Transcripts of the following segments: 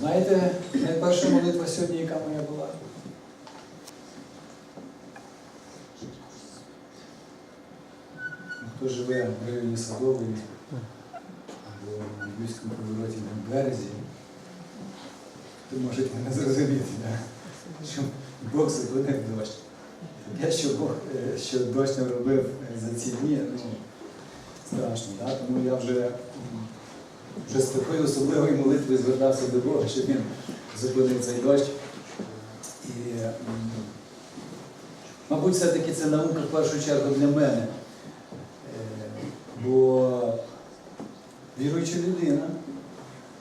Знаєте, найперша молитва сьогодні, яка моя була? Хто живе в районі Садової або на Львівському повороті на березі, то можуть мене зрозуміти, да? що Бог зупинив дощ. Те, що Бог, е, що дощ не робив за ці дні, ну, страшно. Да? Тому я вже, вже з такою особливою молитвою звертався до Бога, щоб він зупинив цей дощ. І, мабуть, все-таки це наука в першу чергу для мене. Е, Бо віруюча людина,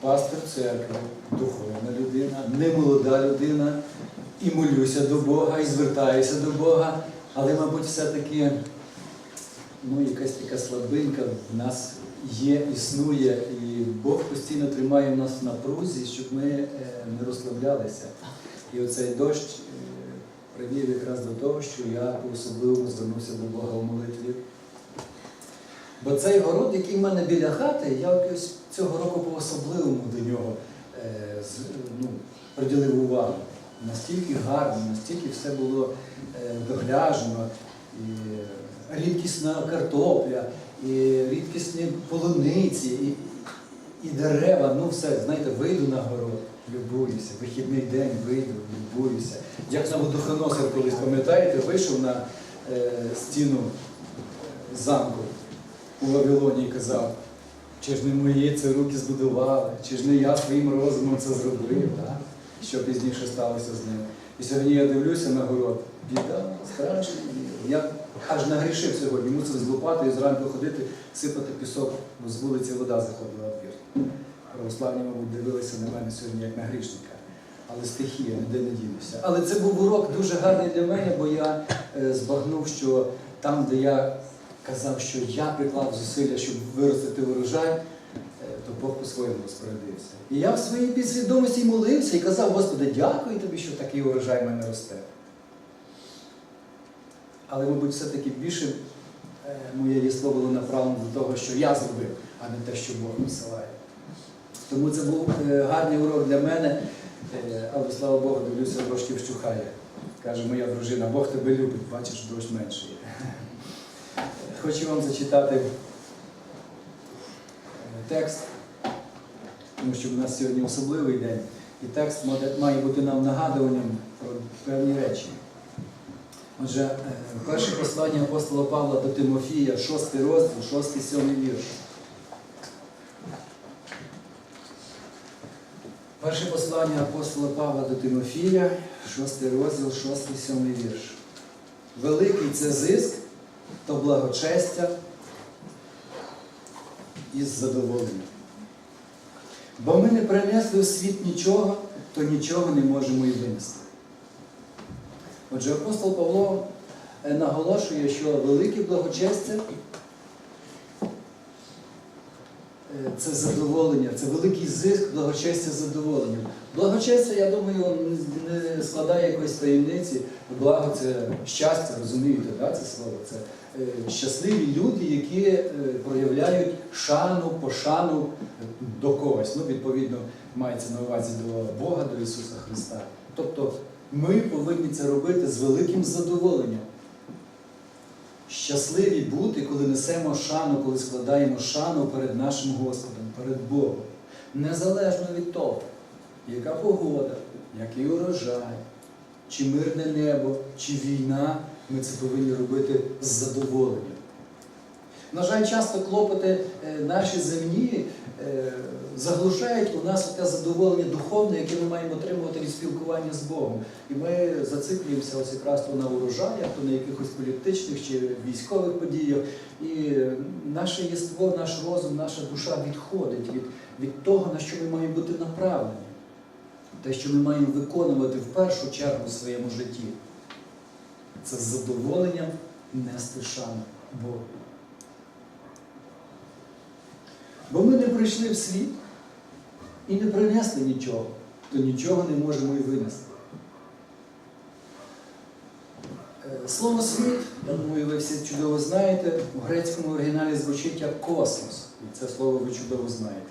пастор церкви, духовна людина, немолода людина, і молюся до Бога, і звертаюся до Бога, але, мабуть, все-таки ну, якась така слабинка в нас є, існує, і Бог постійно тримає нас в напрузі, щоб ми е, не розслаблялися. І оцей дощ е, привів якраз до того, що я по-особливому звернувся до Бога в молитві. Бо цей город, який в мене біля хати, я якось цього року по-особливому до нього е, ну, приділив увагу. Настільки гарно, настільки все було догляжено, і рідкісна картопля, і рідкісні полуниці, і, і дерева. Ну все, знаєте, вийду на город, любуюся, вихідний день вийду, любуюся. Як на водохоносор колись, пам'ятаєте, вийшов на е, стіну замку у Вавилоні і казав, чи ж не мої це руки збудували, чи ж не я своїм розумом це зробив, да? що пізніше сталося з ним. І сьогодні я дивлюся на город, біда, страшно. Я аж нагрішив сьогодні, мусив з лопатою зранку ходити, сипати пісок, бо з вулиці вода заходила в двір. Православні, мабуть, дивилися на мене сьогодні як на грішника. Але стихія, ніде не дінуся. Але це був урок дуже гарний для мене, бо я е, збагнув, що там, де я казав, що я приклав зусилля, щоб виростити урожай, е, то Бог по-своєму розпорядився. І я в своїй підсвідомості молився і казав, Господи, дякую тобі, що такий урожай в мене росте. Але, мабуть, все-таки більше е, моє єство було направлено до того, що я зробив, а не те, що Бог посилає. Тому це був е, гарний урок для мене, Е, але слава Богу, дивлюся, трошки вщухає. Каже моя дружина, Бог тебе любить, бачиш, дощ менший. Хочу вам зачитати текст, тому що в нас сьогодні особливий день, і текст має бути нам нагадуванням про певні речі. Отже, е, перше послання апостола Павла до Тимофія, 6 розділ, 6-7 вірш. Перше послання апостола Павла до Тимофія, 6 розділ, 6-7 вірш. Великий це зиск, то благочестя із задоволенням. Бо ми не принесли у світ нічого, то нічого не можемо і винести. Отже, апостол Павло е, наголошує, що велике благочестя е, це задоволення, це великий зиск благочестя з задоволенням. Благочестя, я думаю, не складає якоїсь таємниці. Благо це щастя, розумієте, да, це слово. Це е, щасливі люди, які проявляють шану, пошану до когось. Ну, відповідно, мається на увазі до Бога, до Ісуса Христа. Тобто ми повинні це робити з великим задоволенням. Щасливі бути, коли несемо шану, коли складаємо шану перед нашим Господом, перед Богом. Незалежно від того, яка погода, який урожай, чи мирне небо, чи війна, ми це повинні робити з задоволенням. На жаль, часто клопоти е, наші земні заглушають у нас те задоволення духовне, яке ми маємо отримувати від спілкування з Богом. І ми зациклюємося ось якраз то на урожаях, то на якихось політичних чи військових подіях. І е, наше єство, наш розум, наша душа відходить від, від того, на що ми маємо бути направлені. Те, що ми маємо виконувати в першу чергу в своєму житті, це з задоволенням нести шану Богу. Бо ми не прийшли в світ і не принесли нічого, то нічого не можемо і винести. Е, Слово світ, я думаю, ви всі чудово знаєте, у грецькому оригіналі звучить як космос. І це слово ви чудово знаєте.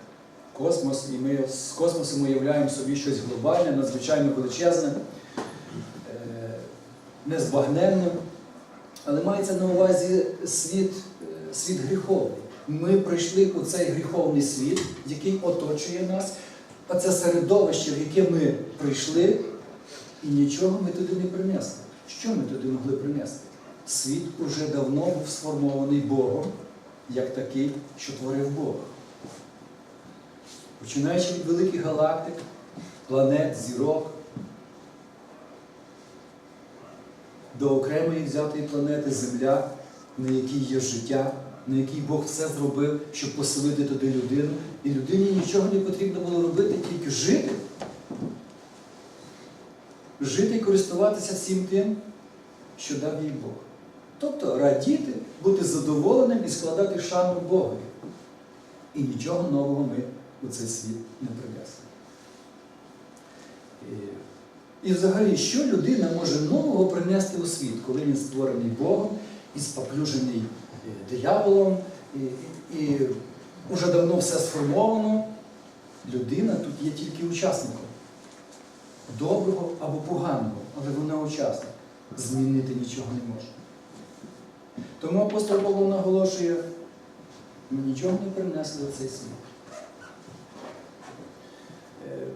космос, і ми з космосом уявляємо собі щось глобальне, надзвичайно величезне, е, незбагненне. Але мається на увазі світ, е, світ гріховний. Ми прийшли у цей гріховний світ, який оточує нас, а це середовище, в яке ми прийшли, і нічого ми туди не принесли. Що ми туди могли принести? Світ уже давно був сформований Богом, як такий, що творив Бог. Починаючи від великих галактик, планет, зірок, до окремої взятої планети Земля, на якій є життя, на якій Бог все зробив, щоб поселити туди людину. І людині нічого не потрібно було робити, тільки жити. Жити і користуватися всім тим, що дав їй Бог. Тобто радіти, бути задоволеним і складати шану Богові. І нічого нового ми у цей світ не принесли. І, і взагалі, що людина може нового принести у світ, коли він створений Богом і споплюжений е, дияволом, і, і, вже давно все сформовано. Людина тут є тільки учасником. Доброго або поганого, але вона учасник. Змінити нічого не може. Тому апостол Павло наголошує, ми нічого не принесли в цей світ. Е,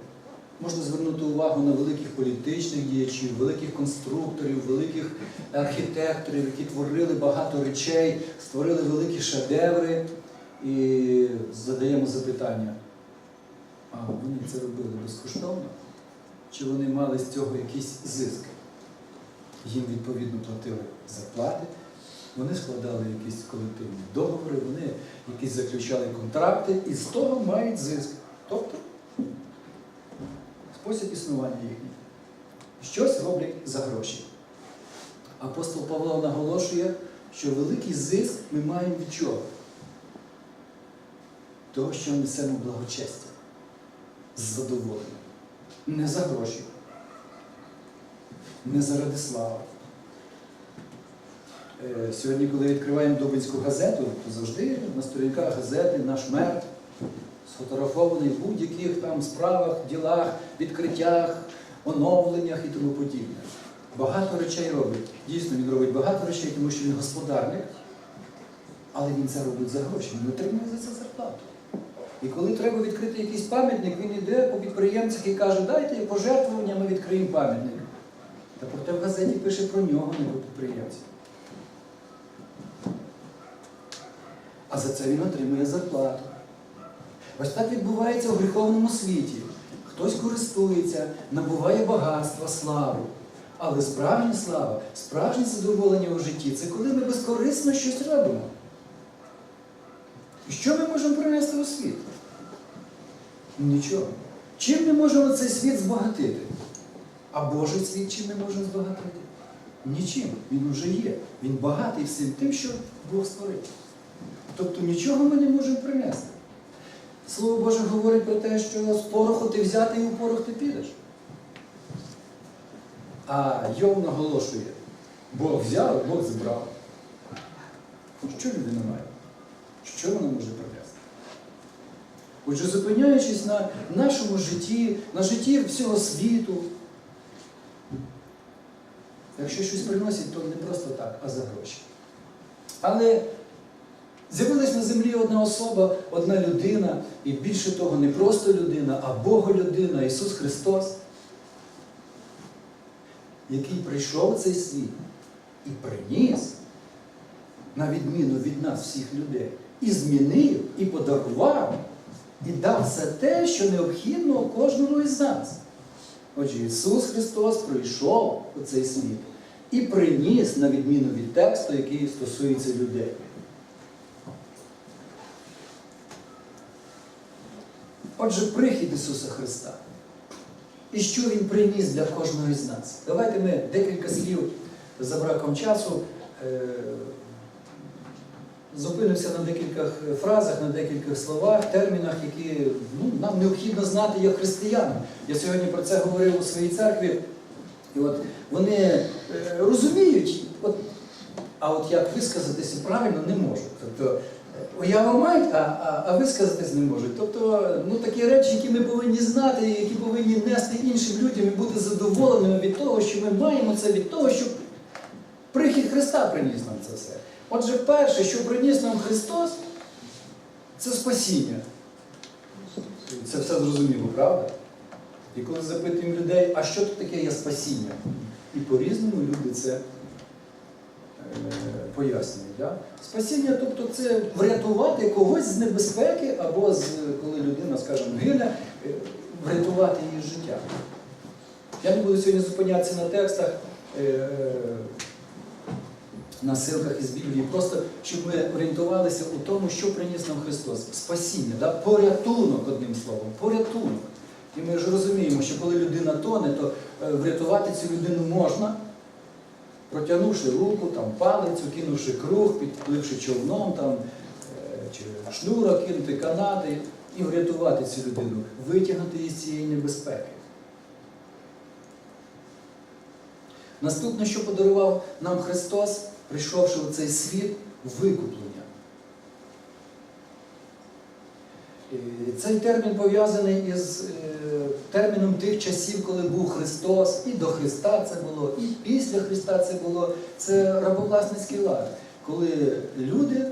Можна звернути увагу на великих політичних діячів, великих конструкторів, великих архітекторів, які творили багато речей, створили великі шедеври. І задаємо запитання, а вони це робили безкоштовно? Чи вони мали з цього якийсь зиск? Їм відповідно платили зарплати, вони складали якісь колективні договори, вони якісь заключали контракти і з того мають зиск. Тобто спосіб існування їхній. Щось роблять за гроші. Апостол Павло наголошує, що великий зиск ми маємо від чого? Того, що несемо благочестя з задоволенням. Не за гроші, не заради слави. Е, Сьогодні, коли відкриваємо Дубинську газету, то завжди на сторінках газети наш мер сфотографований в будь-яких там справах, ділах, відкриттях, оновленнях і тому подібне. Багато речей робить. Дійсно, він робить багато речей, тому що він господарник, але він це робить за гроші, він отримує за це зарплату. І коли треба відкрити якийсь пам'ятник, він йде по підприємцях і каже, дайте пожертвування, ми відкриємо пам'ятник. Та проте в газеті пише про нього, не про підприємців. А за це він отримує зарплату. Ось так відбувається у гріховному світі. Хтось користується, набуває багатства, славу. Але справжня слава, справжнє задоволення у житті це коли ми безкорисно щось робимо. Що ми можемо принести у світ? Нічого. Чим ми можемо цей світ збагатити? А Божий світ чим ми можемо збагатити? Нічим. Він вже є. Він багатий всім тим, що Бог створив. Тобто нічого ми не можемо принести. Слово Боже говорить про те, що з пороху ти взяти і у порох ти підеш. А Йов наголошує, Бог взяв, Бог зібрав. Що людина має? Що вона може принести? Отже, зупиняючись на нашому житті, на житті всього світу, якщо щось приносять, то не просто так, а за гроші. Але з'явилась на землі одна особа, одна людина, і більше того, не просто людина, а Боголюдина, Ісус Христос, який прийшов в цей світ і приніс, на відміну від нас, всіх людей, і змінив, і подарував, і дав все те, що необхідно кожному із нас. Отже, Ісус Христос прийшов у цей світ і приніс, на відміну від тексту, який стосується людей. Отже, прихід Ісуса Христа. І що Він приніс для кожного із нас? Давайте ми декілька слів за браком часу. е, Зупинимося на декількох фразах, на декількох словах, термінах, які ну, нам необхідно знати як християнам. Я сьогодні про це говорив у своїй церкві. І от вони е, розуміють, от, а от як висказатися правильно не можуть. Тобто уяву мають, а, а, а висказатись не можуть. Тобто ну, такі речі, які ми повинні знати, які повинні нести іншим людям і бути задоволеними від того, що ми маємо це від того, що прихід Христа приніс нам це все. Отже, перше, що приніс нам Христос, це спасіння. Це все зрозуміло, правда? І коли запитуємо людей, а що тут таке є спасіння? І по-різному люди це е. Да? Спасіння, тобто це врятувати когось з небезпеки, або з, коли людина, скажімо, гине, е, врятувати її життя. Я не буду сьогодні зупинятися на текстах, е, на силках із Біблії, просто щоб ми орієнтувалися у тому, що приніс нам Христос. Спасіння, да? порятунок, одним словом, порятунок. І ми ж розуміємо, що коли людина тоне, то врятувати цю людину можна, протягнувши руку, там, палицю, кинувши круг, підпливши човном, там, е, чи шнура, кинути канати і врятувати цю людину, витягнути її з цієї небезпеки. Наступне, що подарував нам Христос, прийшовши в цей світ, викуплення. Е, Цей термін пов'язаний із е, терміном тих часів, коли був Христос, і до Христа це було, і після Христа це було. Це рабовласницький лад, коли люди,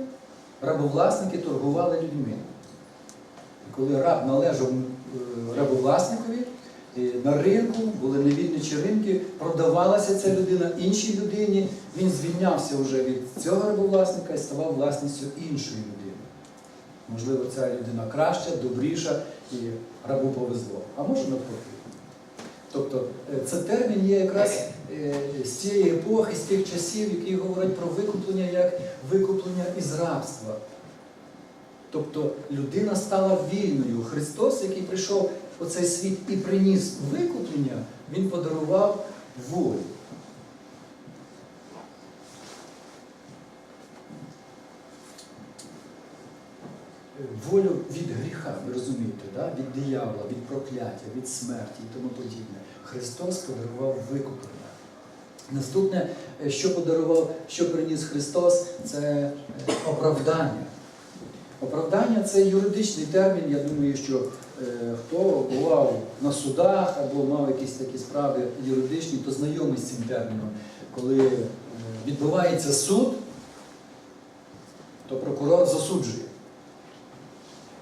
рабовласники, торгували людьми. Коли раб належав е, рабовласникові, на ринку були невідничі ринки, продавалася ця людина іншій людині, він звільнявся вже від цього рабовласника і ставав власністю іншої людини. Можливо, ця людина краща, добріша і рабу повезло. А може навпаки. Тобто е, це термін є якраз е, з цієї епохи, з тих часів, які говорять про викуплення як викуплення із рабства. Тобто людина стала вільною. Христос, який прийшов у цей світ і приніс викуплення, Він подарував волю. Волю від гріха, ви розумієте, да? від диявола, від прокляття, від смерті і тому подібне. Христос подарував викуплення. Наступне, е, що подарував, що приніс Христос, це е, оправдання. Оправдання це юридичний термін. Я думаю, що е, хто бував на судах або мав якісь такі справи юридичні, то знайомий з цим терміном. Коли е, відбувається суд, то прокурор засуджує.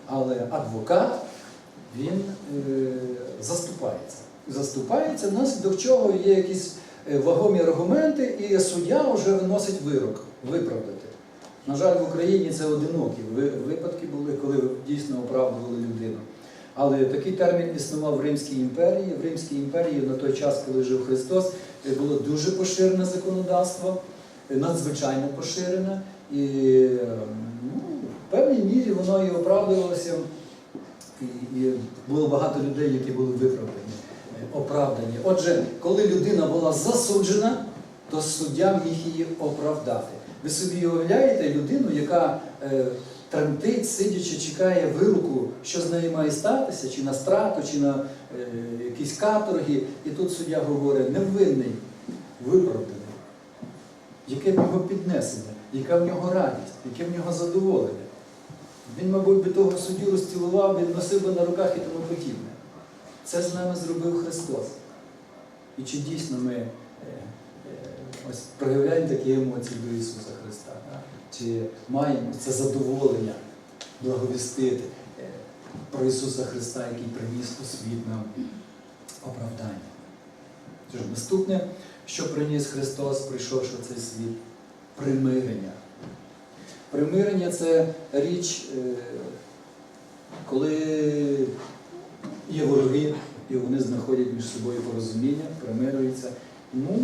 Але адвокат він е, заступається. Заступається, внаслідок чого є якісь е, вагомі аргументи, і суддя вже виносить вирок виправдати. На жаль, в Україні це одинокі випадки були, коли дійсно оправдували людину. Але такий термін існував в Римській імперії. В Римській імперії на той час, коли жив Христос, е, було дуже поширене законодавство, надзвичайно поширене. І е, ну, в певній мірі воно і оправдувалося. І, і було багато людей, які були виправдані, е, оправдані. Отже, коли людина була засуджена, то суддя міг її оправдати. Ви собі уявляєте людину, яка е, тремтить, сидячи, чекає вироку, що з нею має статися, чи на страту, чи на е, якісь каторги, і тут суддя говорить, невинний, виправданий. Яке в нього піднесення, яка в нього радість, яке в нього задоволення. Він, мабуть, би того суддю розцілував, він носив би на руках і тому подібне. Це з нами зробив Христос. І чи дійсно ми е, е, ось проявляємо такі емоції до Ісуса Христа? Чи маємо це задоволення благовістити е, про Ісуса Христа, який приніс у світ нам оправдання? Тож, наступне, що приніс Христос, прийшовши в цей світ примирення. Примирення це річ, е, коли є вороги, і вони знаходять між собою порозуміння, примирюються. Ну,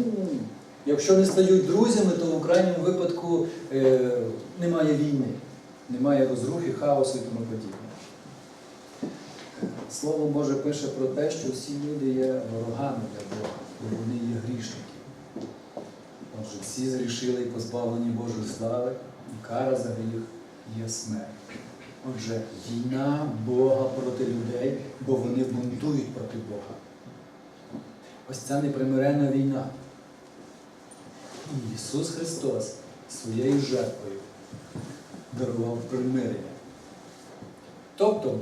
якщо не стають друзями, то в крайньому випадку е, немає війни, немає розрухи, хаосу і тому подібне. Слово Боже пише про те, що всі люди є ворогами для Бога, бо вони є грішники. Отже, всі зрішили і позбавлені Божої слави, і кара за гріх є смерть. Отже, війна Бога проти людей, бо вони бунтують проти Бога. Ось ця непримиренна війна. Ісус Христос своєю жертвою дарував примирення. Тобто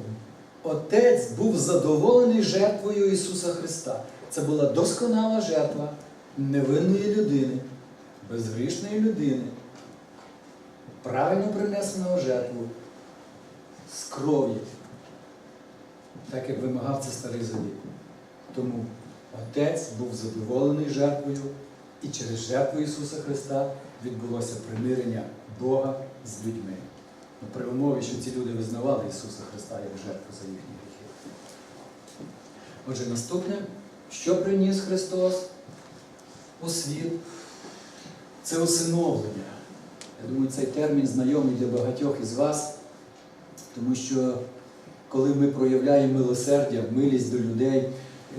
Отець був задоволений жертвою Ісуса Христа. Це була досконала жертва невинної людини, безгрішної людини, правильно принесеного жертву з кров'ю, так як вимагав це старий завіт. Тому Отець був задоволений жертвою, і через жертву Ісуса Христа відбулося примирення Бога з людьми. Ну, При умові, що ці люди визнавали Ісуса Христа як жертву за їхні гріхи. Отже, наступне, що приніс Христос у світ, це усиновлення. Я думаю, цей термін знайомий для багатьох із вас, тому що коли ми проявляємо милосердя, милість до людей,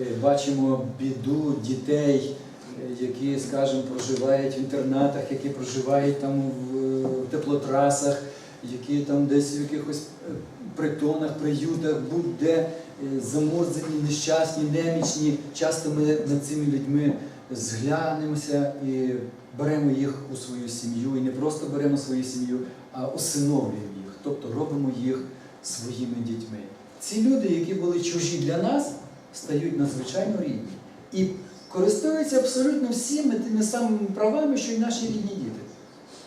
е, бачимо біду дітей, е, які, скажімо, проживають в інтернатах, які проживають там в теплотрасах, які там десь в якихось е, притонах, приютах, будь-де заморзані, нещасні, немічні. Часто ми над цими людьми зглянемося і беремо їх у свою сім'ю. І не просто беремо свою сім'ю, а усиновлюємо їх, тобто робимо їх своїми дітьми. Ці люди, які були чужі для нас, стають надзвичайно рідні і користуються абсолютно всіми тими самими правами, що й наші рідні діти.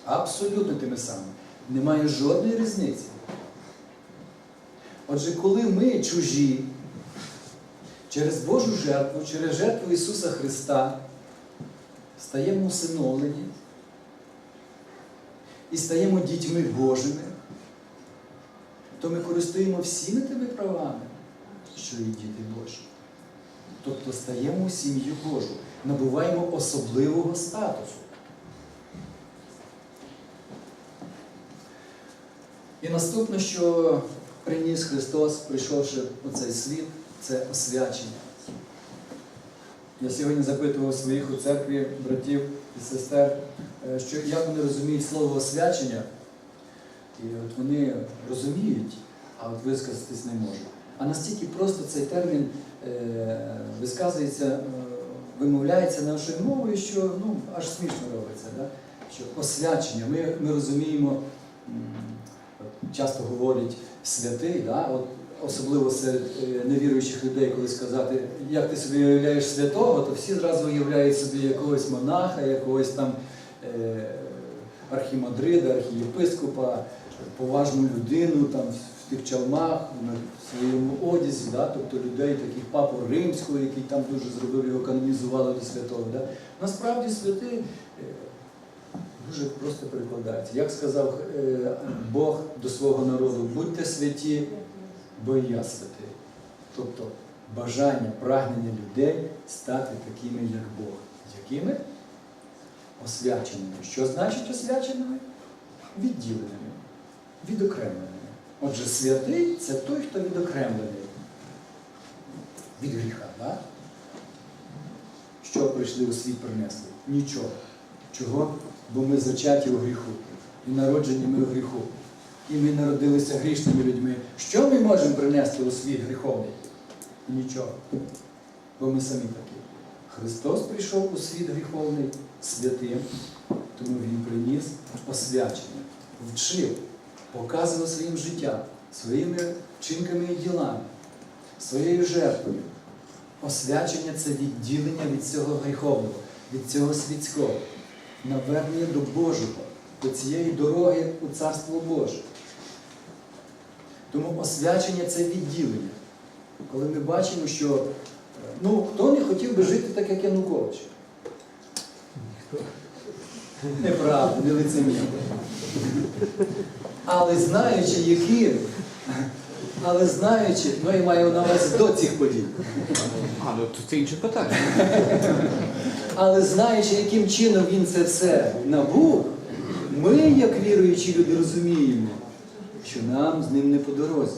Абсолютно тими самими. Немає жодної різниці. Отже, коли ми чужі через Божу жертву, через жертву Ісуса Христа стаємо усиновлені і стаємо дітьми Божими, то ми користуємо всіми тими правами, що і діти Божі. Тобто стаємо у сім'ю Божу, набуваємо особливого статусу. І наступне, що приніс Христос, прийшовши у цей світ, це освячення. Я сьогодні запитував своїх у церкві братів і сестер, е, що як вони розуміють слово освячення, і от вони розуміють, а от висказатись не можуть. А настільки просто цей термін е, висказується, е, вимовляється нашою мовою, що ну, аж смішно робиться. Да? Що освячення, ми, ми розуміємо, часто говорять святий, да? от, особливо серед е, невіруючих людей, коли сказати, як ти собі уявляєш святого, то всі зразу уявляють собі якогось монаха, якогось там е, архімандрида, архієпископа, поважну людину там в тих чалмах, на своєму одязі, да? тобто людей, таких папу римського, який там дуже зробив, його канонізували до святого. Да? Насправді святий е, дуже просто перекладається. Як сказав Бог до свого народу, будьте святі, бо святий. Тобто бажання, прагнення людей стати такими, як Бог. Якими? Освяченими. Що значить освяченими? Відділеними, відокремленими. Отже, святий це той, хто відокремлений від гріха. Да? Що прийшли у світ принесли? Нічого. Чого? Бо ми зачаті у гріху. І народжені ми у гріху. І ми народилися грішними людьми. Що ми можемо принести у світ гріховний? Нічого. Бо ми самі такі. Христос прийшов у світ гріховний святим, тому Він приніс освячення, вчив, показував своїм життям, своїми вчинками і ділами, своєю жертвою. Освячення це відділення від цього гріховного, від цього світського, навернення до Божого, до цієї дороги у Царство Боже. Тому освячення це відділення. Коли ми бачимо, що е, ну, хто не хотів би жити так, як Янукович? Ніхто. Неправда, не лицемір. Але знаючи, яким, але знаючи, ну я маю на увазі до цих подій. А, ну то це інше питання. Але знаючи, яким чином він це все набув, ми, як віруючі люди, розуміємо, що нам з ним не по дорозі.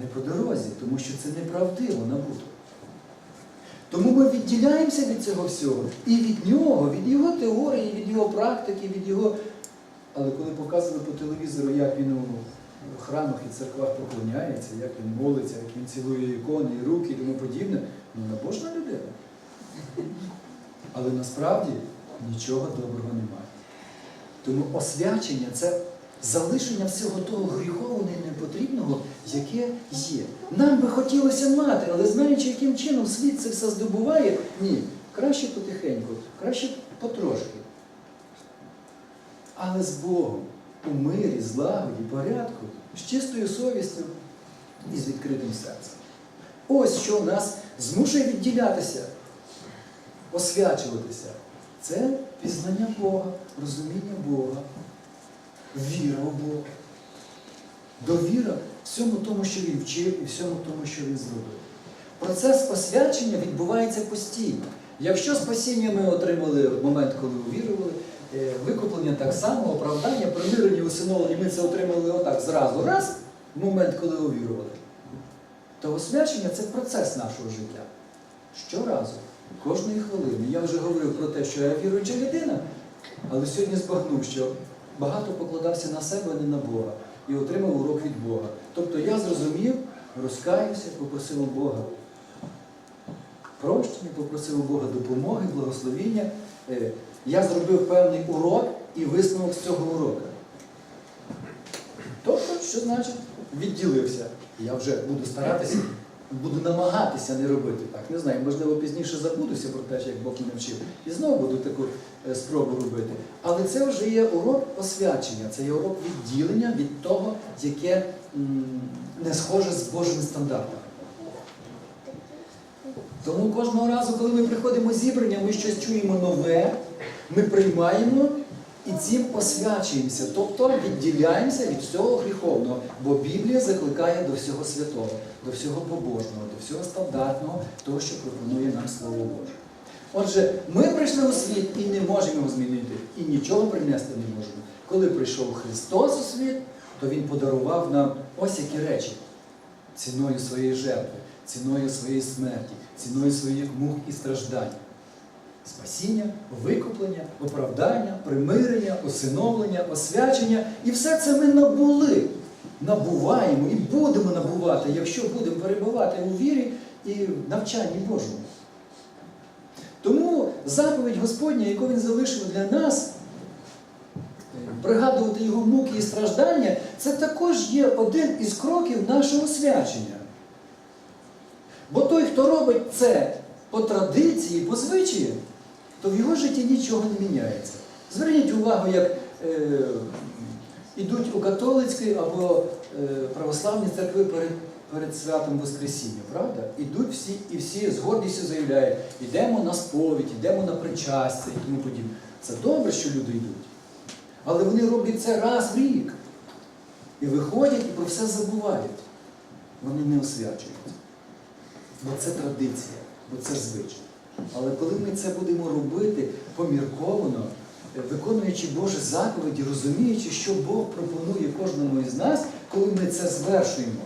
Не по дорозі, тому що це неправдиво набуто. Тому ми відділяємося від цього всього і від нього, від його теорії, від його практики, від його. Але коли показували по телевізору, як він у храмах і церквах поклоняється, як він молиться, як він цілує ікони, і руки і тому подібне, ну набожна людина. Але насправді нічого доброго немає. Тому освячення це залишення всього того гріхового і непотрібного, яке є. Нам би хотілося мати, але знаючи, яким чином світ це все здобуває, ні, краще потихеньку, краще потрошки. Але з Богом, у мирі, злагоді, порядку, з чистою совістю і з відкритим серцем. Ось що нас змушує відділятися, освячуватися. Це пізнання Бога, розуміння Бога, віра в Бога. Довіра всьому тому, що він вчив, і всьому тому, що він зробив. Процес освячення відбувається постійно. Якщо спасіння ми отримали в момент, коли увірували, е, викуплення так само, оправдання, примирення, усиновлення, ми це отримали отак зразу, раз, в момент, коли увірували, то освячення це процес нашого життя. Щоразу, кожної хвилини. Я вже говорив про те, що я віруюча людина, але сьогодні збагнув, що багато покладався на себе, а не на Бога, і отримав урок від Бога. Тобто я зрозумів, розкаявся, попросив у Бога прощення, попросив у Бога допомоги, благословіння. Е, Я зробив певний урок і висновок з цього урока. Тобто, що значить відділився? Я вже буду старатися, буду намагатися не робити так. Не знаю, можливо, пізніше забудуся про те, як Бог мене вчив. І знову буду таку е, спробу робити. Але це вже є урок освячення, це є урок відділення від того, яке не схоже з Божими стандартами. Тому кожного разу, коли ми приходимо зібрання, ми щось чуємо нове, ми приймаємо і цим освячуємося, тобто відділяємося від всього гріховного, бо Біблія закликає до всього святого, до всього побожного, до всього стандартного, того, що пропонує нам Слово Боже. Отже, ми прийшли у світ і не можемо його змінити, і нічого принести не можемо. Коли прийшов Христос у світ, то Він подарував нам ось які речі ціною своєї жертви, ціною своєї смерті, ціною своїх мук і страждань. Спасіння, викуплення, оправдання, примирення, усиновлення, освячення. І все це ми набули, набуваємо і будемо набувати, якщо будемо перебувати у вірі і навчанні Божому. Тому заповідь Господня, яку Він залишив для нас, пригадувати його муки і страждання, це також є один із кроків нашого свячення. Бо той, хто робить це по традиції, по звичаї, то в його житті нічого не міняється. Зверніть увагу, як е, ідуть у католицькі або е, православні церкви перед, перед святом Воскресіння, правда? Ідуть всі і всі з гордістю заявляють, йдемо на сповідь, йдемо на причастя і тому подібне. Це добре, що люди йдуть. Але вони роблять це раз в рік. І виходять і про все забувають. Вони не освячуються. Бо це традиція, бо це звичай. Але коли ми це будемо робити помірковано, е, виконуючи Божі заповіді, розуміючи, що Бог пропонує кожному із нас, коли ми це звершуємо,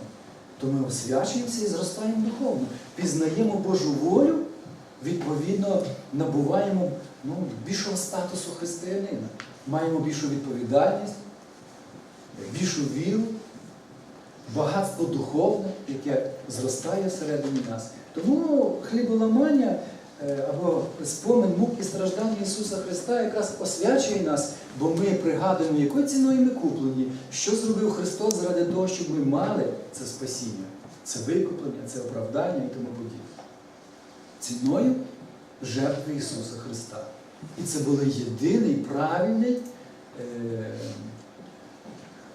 то ми освячуємося і зростаємо духовно, пізнаємо Божу волю, відповідно набуваємо ну, більшого статусу християнина, маємо більшу відповідальність, більшу віру, багатство духовне, яке зростає всередині нас. Тому хліболамання або спомин мук і страждань Ісуса Христа якраз освячує нас, бо ми пригадуємо, якою ціною ми куплені, що зробив Христос заради того, щоб ми мали це спасіння, це викуплення, це оправдання і тому подібне. Ціною жертви Ісуса Христа. І це був єдиний правильний е,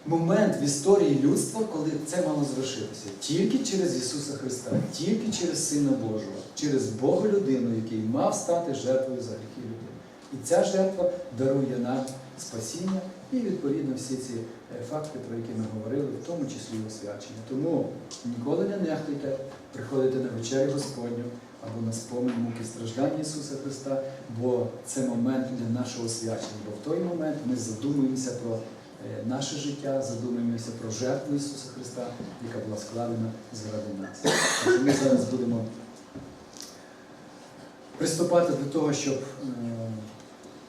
момент в історії людства, коли це мало звершитися. Тільки через Ісуса Христа, тільки через Сина Божого, через Бога людину, який мав стати жертвою за гріхи людини. І ця жертва дарує нам спасіння і, відповідно, всі ці е, факти, про які ми говорили, в тому числі і освячення. Тому ніколи не нехтуйте приходити на вечерю Господню або на спомин муки страждання Ісуса Христа, бо це момент для нашого освячення. Бо в той момент ми задумуємося про наше життя, задумуємося про жертву Ісуса Христа, яка була складена заради нас. Тож Ми зараз будемо приступати до того, щоб е,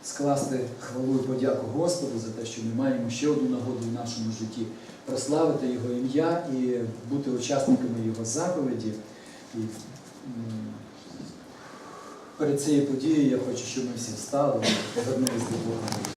скласти хвалу і подяку Господу за те, що ми маємо ще одну нагоду в нашому житті прославити Його ім'я і бути учасниками Його заповіді. І перед цією подією я хочу, щоб ми всі встали повернулися до Бога.